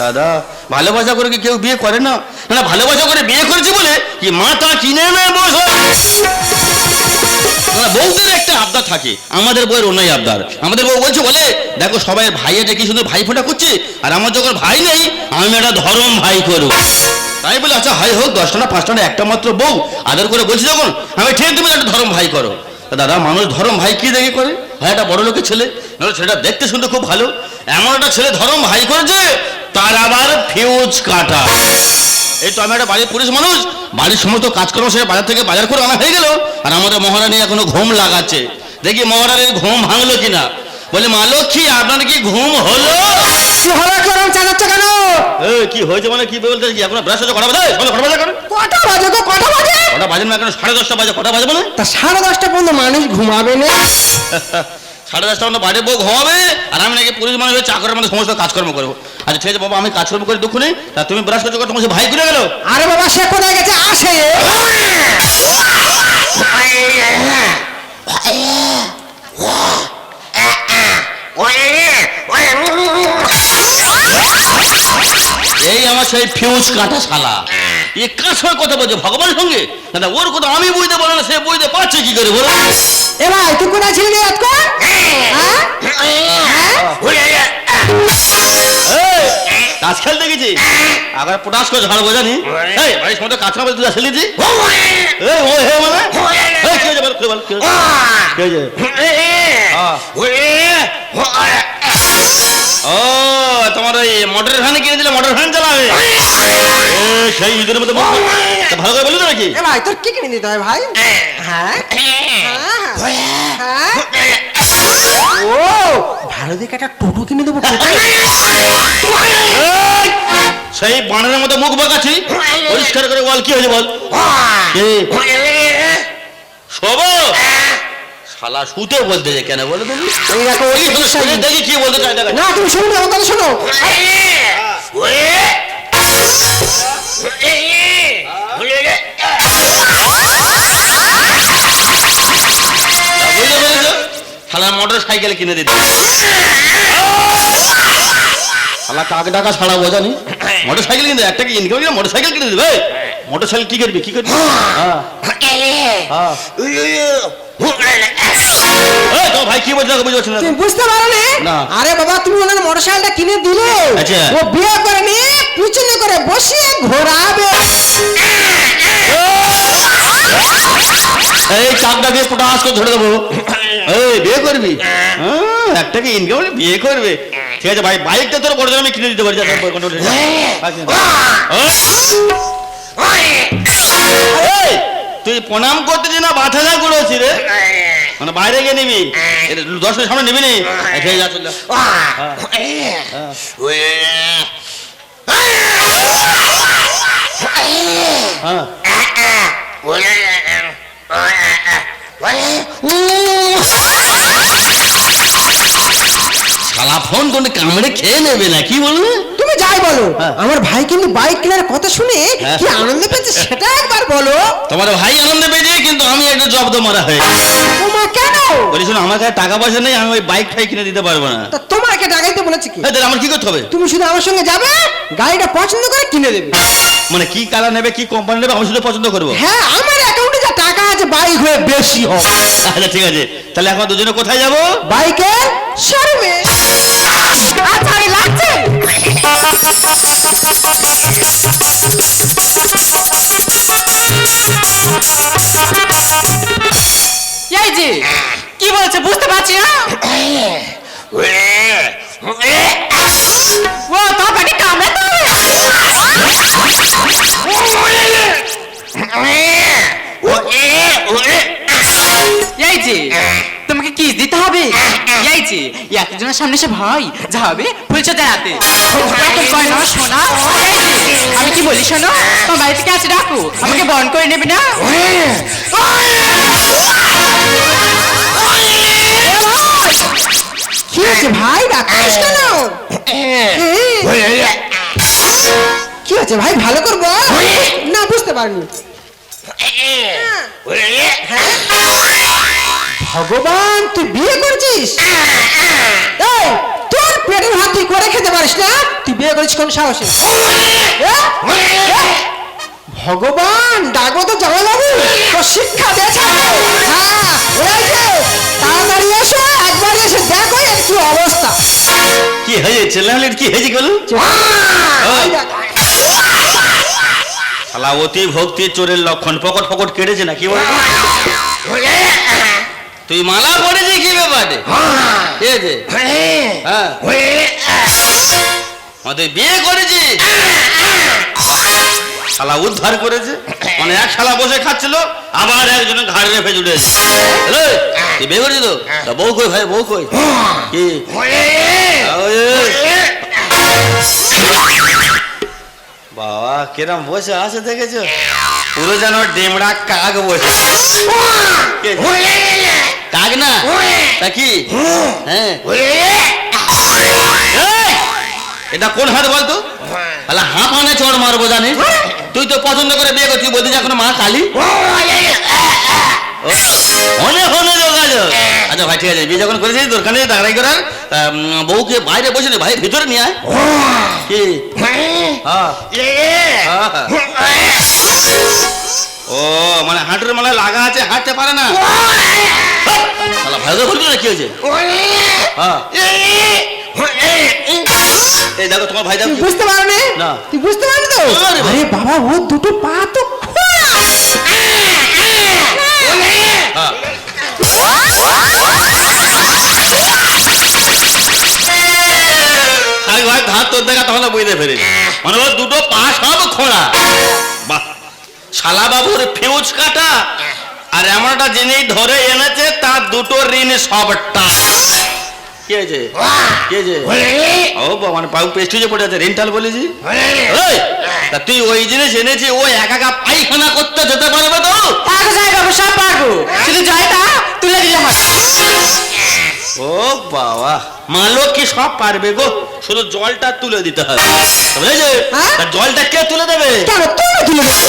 দাদা, ভালোবাসা করে কি কেউ বিয়ে করে না? না, ভালোবাসা করে বিয়ে করেছে বলে কি মাথা কিনে নেয় বসে? বউদের একটা আবদার থাকে। আমাদের বউয়ের অন্যায় আবদার। আমাদের বউ বলছে, বলে, দেখো, সবাই ভাই এটা কি সুন্দর ভাই ফোটা করছে? আর আমার যখন ভাই নেই, আমি একটা ধরম ভাই করব। তাই বলে আচ্ছা হাই হোক, দশটা না, পাঁচটা না, একটা মাত্র বউ। আদর করে বলছি যখন, আমি ঠিক তুমি একটা ধরম ভাই করো। দাদা, মানুষ ধরম ভাই কি দেখে করে? ভাই একটা বড় লোকের ছেলে ছেলেটা দেখতে শুনতে খুব ভালো। এমন একটা ছেলে ধরম ভাই করেছে তার আবার ফিউজ কাটা। এই তো আমি একটা বাড়ির পুরুষ মানুষ বাড়ির সমস্ত কাজকর্ম সেরে বাজার থেকে বাজার করে আনা হয়ে গেল আর আমাদের মহারানী এখনও ঘুম লাগাচ্ছে। দেখি মহারানীর ঘুম ভাঙলো কিনা। বলে মা লক্ষ্মী আপনার কি ঘুম হলো? কি কেন? হয়েছে মানে কি বলতে কি? এখন ব্রাশ হচ্ছে কটা বাজে? কটা বাজে কটা বাজে গো কটা বাজে? কটা বাজে না এখন সাড়ে দশটা বাজে কটা বাজে মানে? তা সাড়ে দশটা পর্যন্ত মানুষ ঘুমাবে না? সাড়ে দশটা মধ্যে বাড়ির বউ ঘুমাবে আর আমি নাকি পুলিশ মানুষ চাকরের মধ্যে সমস্ত কাজকর্ম করব আচ্ছা ঠিক আছে বাবা আমি কাজকর্ম করে দুঃখ নেই তা তুমি ব্রাশ করছ তোমার সে ভাই ঘুরে গেল আরে বাবা সে কোথায় গেছে আসে এই আমার সেই ফিউজ কাটা শালা। এ কার সঙ্গে কথা বলছে? ভগবানের সঙ্গে? দাদা ওর কথা আমি বুঝতে পারো না সে বুঝতে পারছে কি করে বলো? এ ভাই তুই কোথায় ছিলি রে আজকে হ্যাঁ? হ্যাঁ? এই, তাস খেলতে গেছি আবার পটাশ করে ঝাড়বো জানি এই বাড়ির সময় কাজ তুই খেলেছি এই ও হে মানে? এই কি কি বল কি হয়েছে? ও তোমার ওই মোটর ভ্যান কিনে দিলে মোটর ভ্যান চালাবে। এ, সেই ঈদের মধ্যে তা ভালো করে বলি তো নাকি? এ ভাই তোর কি কিনে দিতে হয় ভাই? হ্যাঁ? হ্যাঁ? ও ভালো দেখে একটা টোটো কিনে দেবো টোটো। এই, সেই বানের মতো মুখ বাঁকাচ্ছি। পরিষ্কার করে বল কি হয়েছে বল? কে? শোবো শালা শুতে বলতে যে কেন বলো তুমি এই দেখো ওই এই দেখি কি বলতে চাই দেখা। না তুমি শুনো আমার কথা শোনো। শালা মোটর সাইকেল কিনে দিতে। শালা কাক ডাকা ছাড়া বোঝানি মোটর সাইকেল কিনে একটা কি ইনকাম মোটর সাইকেল কিনে দেবে? মোটর সাইকেল কি করবি কি করবি? হ্যাঁ। হ্যাঁ। তোমার ভাই কি বলছে? বুঝতে পারছি না। তুমি বুঝতে পারো না। আরে বাবা তুমি ওনার মোটরসাইকেলটা কিনে দিলে। আচ্ছা। ও বিয়ে করে নিয়ে পিছনে করে বসিয়ে ঘোরাবে। এই চাকটাকে পটাশ করে ধরে দেবো। এই বিয়ে করবি? হ্যাঁ, একটাকে ইনকাম বিয়ে করবে? ঠিক আছে ভাই বাইকটা তোর বড় আমি কিনে দিতে পারি যা, যা, বড় করে যা। এই, তুই প্রণাম করতেছি না বাথা যা করেছি রে? মানে বাইরে গিয়ে নিবি। দশ মিনিট সামনে নিবি নি? ঠিক যা চল হ্যাঁ। শালা ফোন কামড়ে খেয়ে নেবে না কি বলবে তুমি যাই বলো। হ্যাঁ। আমার ভাই কিন্তু বাইক কেনার কথা শুনে হ্যাঁ। কি আনন্দ পেয়েছে সেটা একবার বলো। তোমার ভাই আনন্দ পেয়েছে কিন্তু আমি একটা জব্দ মারা হয়ে বলি শোনো আমার কাছে টাকা পয়সা নেই আমি ওই বাইক কিনে দিতে পারব না। তা তোমাকে ডাকাইতে বলেছি কি? এই, তাহলে আমার কি করতে হবে? তুমি শুধু আমার সঙ্গে যাবে গাড়িটা পছন্দ করে কিনে দেবে। মানে কি কালার নেবে কি কোম্পানি নেবে আমি শুধু পছন্দ করব? হ্যাঁ আমার অ্যাকাউন্টে যা টাকা আছে বাইক হয়ে বেশি হবে আচ্ছা ঠিক আছে। তাহলে এখন দুজনে কোথায় যাব? বাইকে শোরুমে। আচ্ছা এই লাগছে। বলছে বুঝতে পারছি না। ও তো তোমাকে কিস দিতে হবে। এই যে এতজনের সামনে সে ভয় যাবে ফুলছে দেখাতে। শোনা এই যে, আমি কি বলি শোনো তোমার বাড়ি থেকে আছে ডাকো। আমাকে বন করে নেবে না? কি হয়েছে ভাই ডাক্তার কেন কি হয়েছে ভাই ভালো করব না বুঝতে পারিনি ভগবান তুই বিয়ে করছিস তোর পেটের ভাত তুই করে খেতে পারিস না তুই বিয়ে করিস কোন সাহসে? ভগবান ডাকবো তো জামাইবাবু তো শিক্ষা দিয়েছে হ্যাঁ তাড়াতাড়ি এসো একবার এসে দেখো এর কি অবস্থা। কি হয়েছে? ছেলে কি হয়েছে গেল শালা অতি ভক্তি চোরের লক্ষণ। পকট পকট কেটেছে না কি বল তুই মালা পড়েছি কি ব্যাপারে? হ্যাঁ আমাদের বিয়ে করেছি। শালা উদ্ধার করেছে। মানে এক শালা বসে খাচ্ছিল আবার একজন ঘাড়ে রেখে জুড়েছে তুই বিয়ে করেছি তো? বউ কই ভাই বউ কই? কি? বাবা কিরম বসে আছে দেখেছ? পুরো যেন ডেমড়া কাক বসে। কাক না? তা কি? হ্যাঁ। এটা কোন হাত বলতো? তাহলে হাঁপ আনে চড় মারবো জানি তুই তো পছন্দ করে বিয়ে করছিস বলছিস এখন মা কালী? যোগাযোগ আচ্ছা ভাই ঠিক আছে বিয়ে যখন করেছিস দরকার নেই দাঁড়াই করার। বউকে বাইরে বসে ভাই ভিতরে নিয়ে আয়। কি? হ্যাঁ হ্যাঁ। ও মানে হাঁটুর মানে লাগা আছে হাঁটতে পারে না। ভাই বলবি না কি হয়েছে? হ্যাঁ এই দেখো তোমার ভাই দেখো তুই বুঝতে পারনি না। তুই বুঝতে পারলি তো? না রে বাবা। আরে বাবা ও দুটো পা তো খোলা। আরে ভাই ঘাট তোর দেখা তাহলে বুঝতে পেরে মানে দুটো পা সব খোঁড়া বাহ। শালা বাবুর ফিউজ কাটা। আর এমন একটা জিনিস ধরে এনেছে তার দুটো ঋণ সবটা। কি হয়েছে? কি হয়েছে? ও বাবা, মানে পাউ পেস্টিজে পড়ে আছে রেন্টাল বলেছি। তা তুই ওই জিনিস এনেছি ও একা একা পায়খানা করতে যেতে পারবে তো? পারব যাই সব পারব। শুধু জয়টা তুলে দিলে ও বাবা মা কি সব পারবে গো শুধু জলটা তুলে দিতে হবে। বুঝেছে? হ্যাঁ? জলটা কে তুলে দেবে? কেন তুমি তুলে দেবে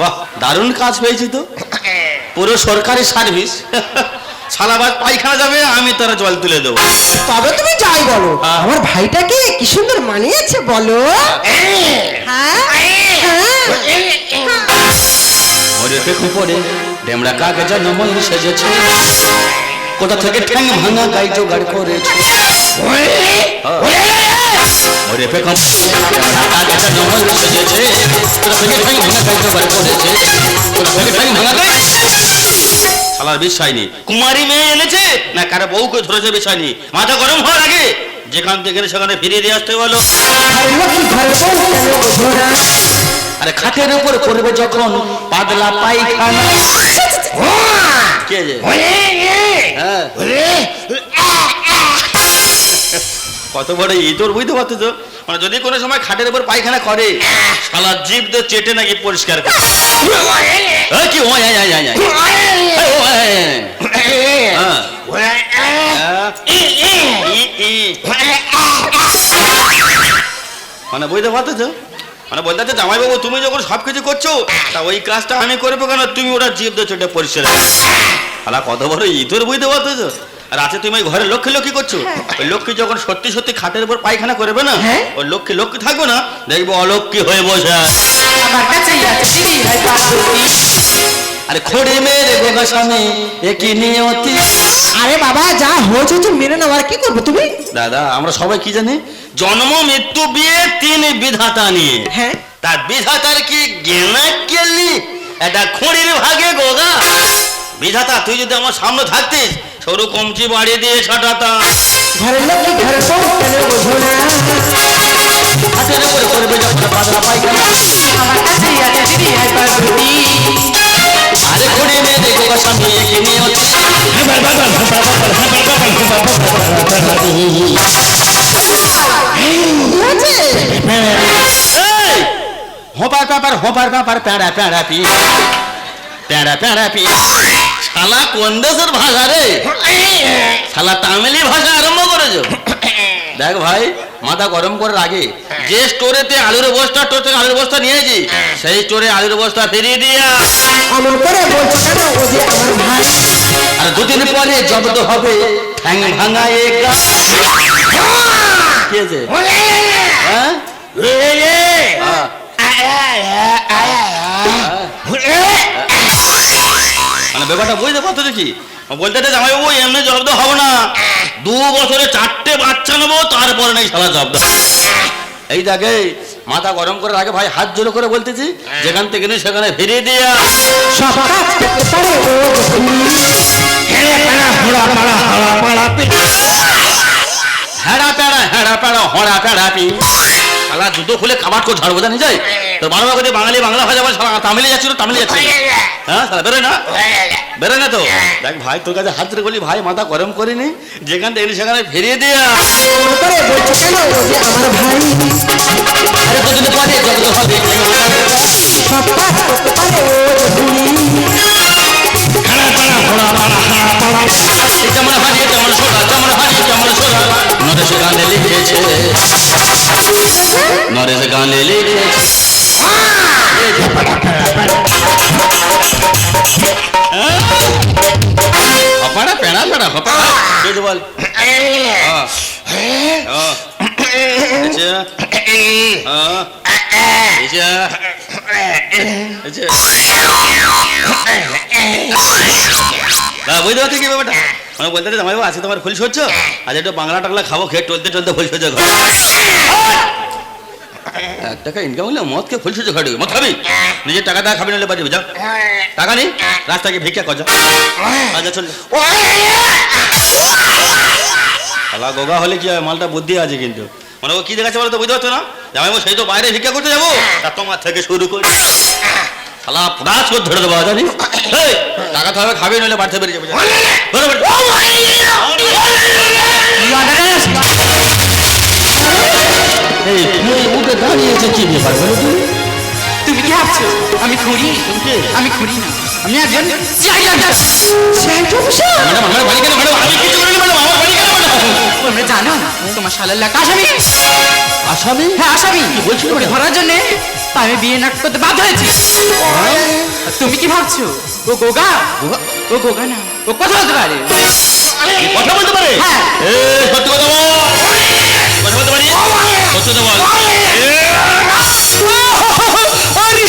বাহ দারুণ কাজ পেয়েছি তো। পুরো সরকারি সার্ভিস। সালাবাদ পায়খানা যাবে আমি তারা জল তুলে দেবো। তবে তুমি যাই বলো। হ্যাঁ। আমার ভাইটাকে কি সুন্দর মানিয়েছে বলো? হ্যাঁ? হ্যাঁ। ওরে পেখু ডেমড়া কাকে যেন ময়ূর সেজেছে। কোথা থেকে ঠ্যাং ভাঙা গাই জোগাড় করেছে। ওরে পেখু ডেমড়া কাকে যেন ময়ূর সেজেছে। কোথা থেকে ঠ্যাং ভাঙা গাই জোগাড় করেছে। কোথা থেকে ঠ্যাং ভাঙা গাই? শালার বিষয় নেই কুমারী মেয়ে এনেছে? না কারও বউকে ধরেছে বিষয় নেই মাথা গরম হওয়ার আগে যেখান থেকে সেখানে ফিরিয়ে দিয়ে আসতে বলো? আরে খাটের উপর করবে যখন পাতলা পায়খানা। কে যে? হ্যাঁ। কত বড় ইতর বুঝতে পারছ তো মানে যদি কোনো সময় খাটের উপর পায়খানা করে, শালা জিভ দিয়ে চেটে নাকি পরিষ্কার করে কি। হ্যাঁ। মানে বুঝতে পারছ তো? মানে বলতে চাচ্ছে জামাইবাবু, তুমি যখন সব কিছু করছ, তা ওই কাজটা আমি করব কেন তুমি ওটা জিভ দিয়ে চেটে পরিষ্কার করো। শালা কত বড় ইতর বুঝতে পারছ তো? আছে তুমি ওই ঘরে লক্ষ্মী লক্ষ্মী করছ? ওই লক্ষ্মী যখন সত্যি সত্যি খাটের উপর পায়খানা করবে না হ্যাঁ। ওই লক্ষ্মী লক্ষ্মী থাকবে না দেখব অলক্ষ্মী হয়ে বসে আরে খড়ে মেরে গোগা স্বামী একই নিয়তি? আরে বাবা যা হয়েছে মেনে নাও আর কি করবে তুমি? দাদা আমরা সবাই কি জানি? জন্ম মৃত্যু বিয়ে তিন বিধাতা নিয়ে। হ্যাঁ। তার বিধাতার কি গেনা কেলি এটা খড়ির ভাগে গোগা। বিধাতা তুই যদি আমার সামনে থাকতিস সরু কমচি বাড়ি দিয়ে ছাটাতাম ঘরে লক্ষ্মী ঘরে কেন বোঝো না। হাতের উপরে করবে যখন পাতলা পায়খানা। আমার আছে দিদি আরে স্বামী হয়েছে হোপার ব্যাপার হোপার ব্যাপার প্যাড়া প্যাড়া পি প্যাড়া প্যাড়া পি শালা কোন দেশের ভাষা রে শালা তামিলি ভাষা আরম্ভ করেছ দেখ ভাই মাথা গরম করার আগে যে স্টোরেতে আলুর বস্তা স্টোর থেকে আলুর বস্তা নিয়েছি সেই স্টোরে আলুর বস্তা ফিরিয়ে দিয়া অমন করে বলছো কেন ও যে আমার ভাই আর দুদিন পরে জব্দ হবে ঠ্যাং ভাঙা এ কি হয়েছে হ্যাঁ মানে ব্যাপারটা বুঝতে পারছ কি? বলতে জামাই বাবু এমনি জব্দ হব না। দু বছরে চারটে বাচ্চা নেব তারপরে নেই সারা জব্দ। এই দেখে মাথা গরম করে আগে ভাই হাত জোরে করে বলতেছি যেখান থেকে নিয়ে সেখানে ফিরিয়ে দিয়া হেড়া পেড়া হেড়া পেড়া হড়া পেড়া পি। শালা জুতো খুলে খাবার করে ঝাড়বো জানি যাই? তো বাংলা কথা বাঙালি বাংলা ভাষা বলে শালা তামিলে যাচ্ছিল তামিলে যাচ্ছে। হ্যাঁ শালা বেরোয় না? বেরোয় না তো? দেখ ভাই তোর কাছে হাত ধরে বলি ভাই মাথা গরম করিনি যেখান থেকে সেখানে ফিরিয়ে দিয়া করে বলছো কেন আমার ভাই আরে দুদিন পরে জগত হবে সব পারে নরেশ গানে লিখেছে হপাড়া পেড়া পেড়া হপাড়া। বুঝ বল। হ্যাঁ। বুঝতে পারছি কি ব্যাপারটা? মানে বলতে চাই, তোমার ফুল সহ্য আজ একটু বাংলা টাংলা খাব খেয়ে টলতে টলতে ফুল সহ্য এক টাকা ইনকাম হলে মদ খাবি নিজের টাকা খাবি যাও টাকা নেই রাস্তাকে ভিক্ষা গোগা হলে কি হয়, মালটা বুদ্ধি আছে কিন্তু। মানে ও কি দেখাচ্ছে বলো তো, বুঝতে পারছ না? জামাইবাবু, সেই তো বাইরে ভিক্ষা করতে যাব। তা তোমার থেকে শুরু করি। শালা করে ধরে দেবো জানি টাকা তো খাবি নইলে বাড়তে বেরিয়ে যাবে দাঁড়িয়েছে কি ব্যাপার বলো তো? তুমি কি ভাবছ? আমি খুঁড়ি? কে? আমি খুঁড়ি না। আমি একজন। ম্যাডাম আমার বাড়ি কেন ম্যাডাম? আমি কিছু করিনি ম্যাডাম আমার বাড়ি কেন ম্যাডাম? তোমরা জানো তোমার শালার লেখা আসামি। আসামি? হ্যাঁ আসামি। Okay madam? ধরার জন্য আমি বিয়ে না করতে বাধ্য হয়েছি। আর তুমি কি ভাবছ? ও গোগা? ও গোগা না ও কথা বলতে পারে। কি কথা বলতে পারে? হ্যাঁ। সত্যি কথা বল। কথা বলতে পারি সত্যি কথা বল।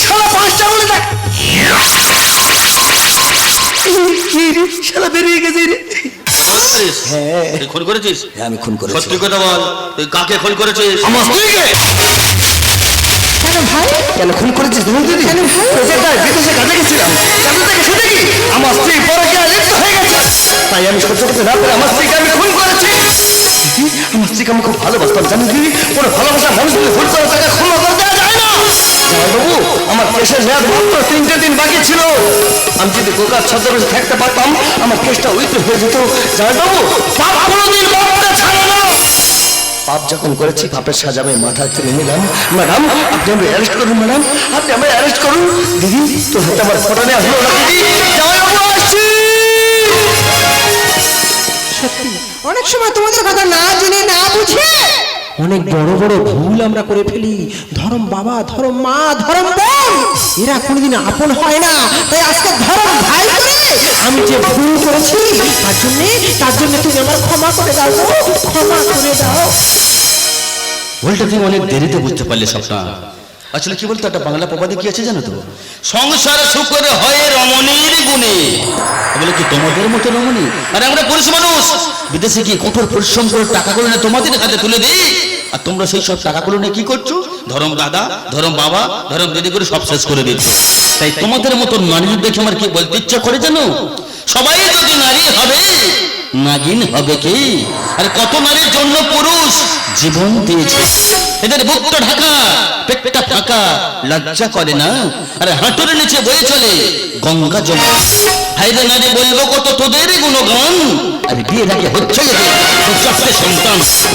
পাঁচটা বলে দেখ। শালা বেরিয়ে গেছে রে। কথা বলতে পারিস তুই খুন করেছিস? হ্যাঁ, আমি খুন করেছি সত্যি কথা বল তুই কাকে খুন করেছিস? আমার স্ত্রীকে। কেন ভাই? খুন করেছিস তুমি দিদি বিদেশে কাজে গেছিলাম কাজে থেকে শুনে কি আমার স্ত্রী পরকীয়া লিপ্ত হয়ে গেছে। তাই আমি সহ্য করতে না পেরে আমার স্ত্রীকে আমি খুন করেছি। দিদি, আমার স্ত্রীকে আমি খুব ভালোবাসতাম জানি দিদি? কোনো ভালোবাসা মানুষ যদি ভুল করে তাকে ক্ষমা করে দেওয়া বাবু আমি হয়ে জামাইবাবু পাপ যখন করেছি, পাপের সাজা আমি মাথায় তুলে নিলাম। ম্যাডাম, আপনি আমাকে অ্যারেস্ট করুন, ম্যাডাম। আপনি আমাকে অ্যারেস্ট করুন। দিদি, তোর হাতে আমার ফটো নেওয়া হলো না, দিদি। অনেক সময় তোমাদের কথা না জেনে না বুঝে অনেক বড় বড় ভুল আমরা করে ফেলি। ধরম বাবা ধরম মা ধরম বোন এরা কোনোদিন আপন হয় না। তাই আজকে ধরম ভাই করে আমি যে ভুল করেছি তার জন্যে তার জন্য তুমি আমার ক্ষমা করে দাও। ক্ষমা করে দাও। ভুলটা তুমি অনেক দেরিতে বুঝতে পারলে সবটা। আসলে কি বলতো একটা বাংলা প্রবাদে কি আছে জানো তো? সংসার সুখের হয় রমণীর গুণে। বলে কি তোমাদের মতো রমণী? আরে আমরা পুরুষ মানুষ। বিদেশে গিয়ে কঠোর পরিশ্রম করে টাকাগুলো নিয়ে তোমাদের হাতে তুলে দিই। আর তোমরা সেই সব টাকাগুলো নিয়ে কি করছ? ধরম দাদা ধরম বাবা ধরম দিদি করে সব শেষ করে দিচ্ছ তাই তোমাদের মতো নারী দেখে আমার কি বলতে ইচ্ছা করে জানো? সবাই যদি নারী হবে নাগিন হবে কি? আর কত নারীর জন্য পুরুষ জীবন দিয়েছে। এদের বুকটা ঢাকা, পেটটা ফাঁকা, লজ্জা করে না? আর হাঁটুর নিচে বয়ে চলে, গঙ্গা জমা বলব কত তোদের গুণগান? আর বিয়ের আগে হচ্ছে সন্তান।